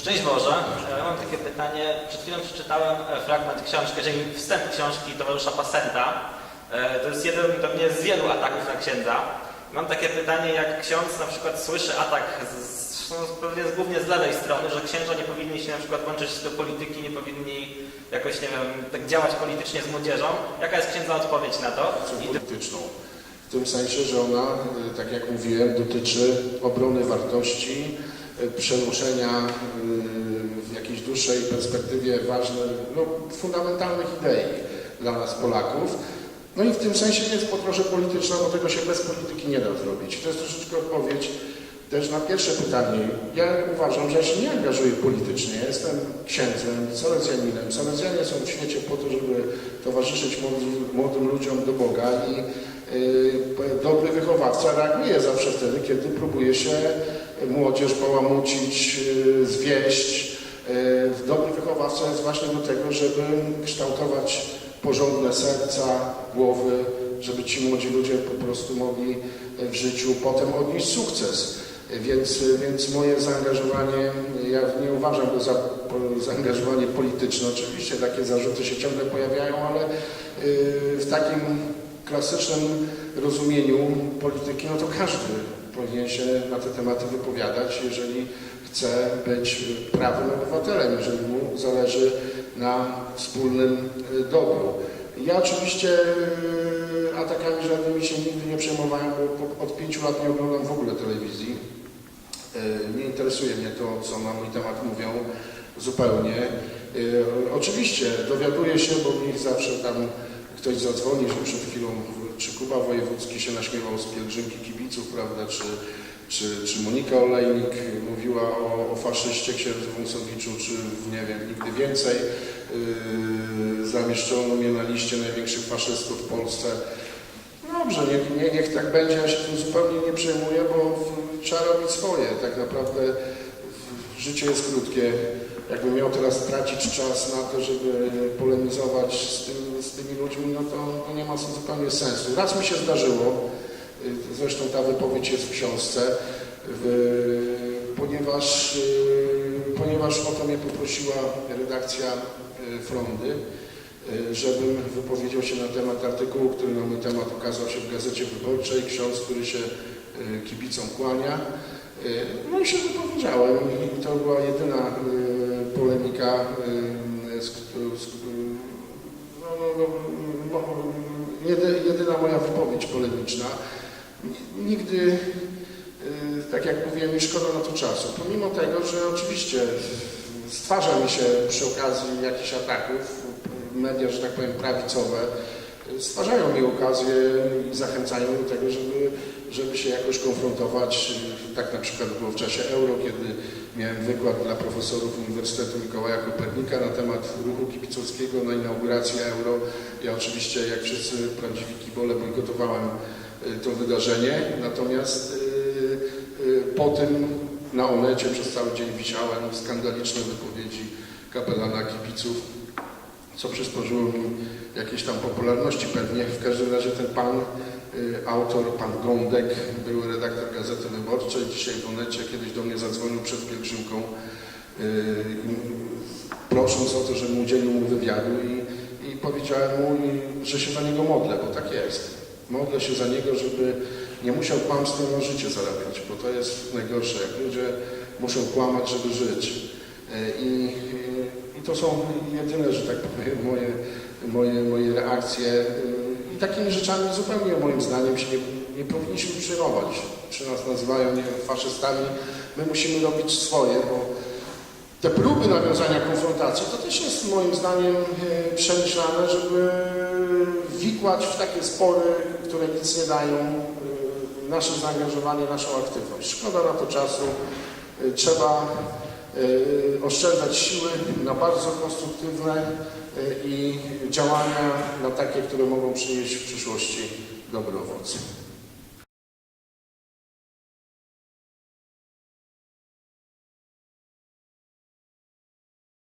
Szczęść Boże. Ja mam takie pytanie. Przed chwilą przeczytałem e, fragment książki, czyli wstęp książki towarzysza Pasenta. E, To jest jeden pewnie z wielu ataków na księdza. Mam takie pytanie, jak ksiądz na przykład słyszy atak z, no, pewnie głównie z lewej strony, że księża nie powinni się na przykład łączyć do polityki, nie powinni jakoś, nie wiem, tak działać politycznie z młodzieżą. Jaka jest księdza odpowiedź na to? Polityczną. W tym sensie, że ona, tak jak mówiłem, dotyczy obrony wartości, przenoszenia y, w jakiejś dłuższej perspektywie ważnych, no, fundamentalnych idei dla nas Polaków. No i w tym sensie jest podróże polityczna, bo tego się bez polityki nie da zrobić. To jest troszeczkę odpowiedź też na pierwsze pytanie. Ja uważam, że ja się nie angażuję politycznie. Jestem księdzem, salezjaninem. Salezjanie są w świecie po to, żeby towarzyszyć młodym, młodym ludziom do Boga i y, dobry wychowawca reaguje zawsze wtedy, kiedy próbuje się młodzież bałamucić, y, zwieść. Y, dobry wychowawca jest właśnie do tego, żeby kształtować porządne serca, głowy, żeby ci młodzi ludzie po prostu mogli w życiu potem odnieść sukces. Więc, więc moje zaangażowanie, ja nie uważam go za zaangażowanie polityczne. Oczywiście takie zarzuty się ciągle pojawiają, ale yy, w takim klasycznym rozumieniu polityki, no to każdy powinien się na te tematy wypowiadać, jeżeli chce być prawym obywatelem, jeżeli mu zależy na wspólnym y, dobru. Ja oczywiście y, atakami żadnymi się nigdy nie przejmowałem, bo od pięciu lat nie oglądam w ogóle telewizji. Y, Nie interesuje mnie to, co na mój temat mówią zupełnie. Oczywiście dowiaduję się, bo mi zawsze tam ktoś zadzwoni, że przed chwilą czy Kuba Wojewódzki się naśmiewał z pielgrzymki kibiców, prawda, czy, czy, czy Monika Olejnik mówiła o, o faszyście księdzu Wąsowiczu, czy nie wiem, nigdy więcej. Yy, zamieszczono mnie na liście największych faszystów w Polsce. Dobrze, niech, nie, niech tak będzie, ja się tym zupełnie nie przejmuję, bo w- trzeba robić swoje. Tak naprawdę w- życie jest krótkie. Jakbym miał teraz tracić czas na to, żeby polemizować z, tym, z tymi ludźmi, no to, to nie ma zupełnie sensu. Raz mi się zdarzyło, y, zresztą ta wypowiedź jest w książce, ponieważ, y, ponieważ o to mnie poprosiła redakcja y, Frondy, żebym wypowiedział się na temat artykułu, który na mój temat ukazał się w Gazecie Wyborczej, ksiądz, który się kibicom kłania. No i się wypowiedziałem i to była jedyna polemika, moja wypowiedź polemiczna. Nigdy, y, tak jak mówiłem, nie szkoda na to czasu. Pomimo tego, że oczywiście stwarza mi się przy okazji jakichś ataków, media, że tak powiem, prawicowe, stwarzają mi okazję i zachęcają do tego, żeby, żeby się jakoś konfrontować. Tak na przykład było w czasie euro, kiedy miałem wykład dla profesorów Uniwersytetu Mikołaja Kopernika na temat ruchu kibicowskiego na inaugurację euro. Ja oczywiście, jak wszyscy prawdziwi kibole, bojkotowałem y, to wydarzenie, natomiast y, y, po tym na Onecie przez cały dzień wisiałem skandaliczne wypowiedzi kapelana kibiców, co przysporzyło mi jakiejś tam popularności pewnie. W każdym razie ten pan, y, autor, pan Gądek, był redaktor Gazety Wyborczej, dzisiaj w Onecie kiedyś do mnie zadzwonił przed pielgrzymką, y, prosząc o to, żebym udzielił mu wywiadu i, i powiedziałem mu, i- że się za niego modlę, bo tak jest. Modlę się za niego, żeby nie musiał kłamstwem na życie zarabiać, bo to jest najgorsze, jak ludzie muszą kłamać, żeby żyć. Y, I, to są jedyne, że tak powiem, moje, moje, moje reakcje. I takimi rzeczami zupełnie moim zdaniem się nie, nie powinniśmy przejmować. Czy nas nazywają nie wiem, faszystami, my musimy robić swoje, bo te próby nawiązania konfrontacji to też jest moim zdaniem e, przemyślane, żeby wikłać w takie spory, które nic nie dają, e, nasze zaangażowanie, naszą aktywność. Szkoda na to czasu. E, Trzeba oszczędzać siły na bardzo konstruktywne e, i działania na takie, które mogą przynieść w przyszłości dobre owoce.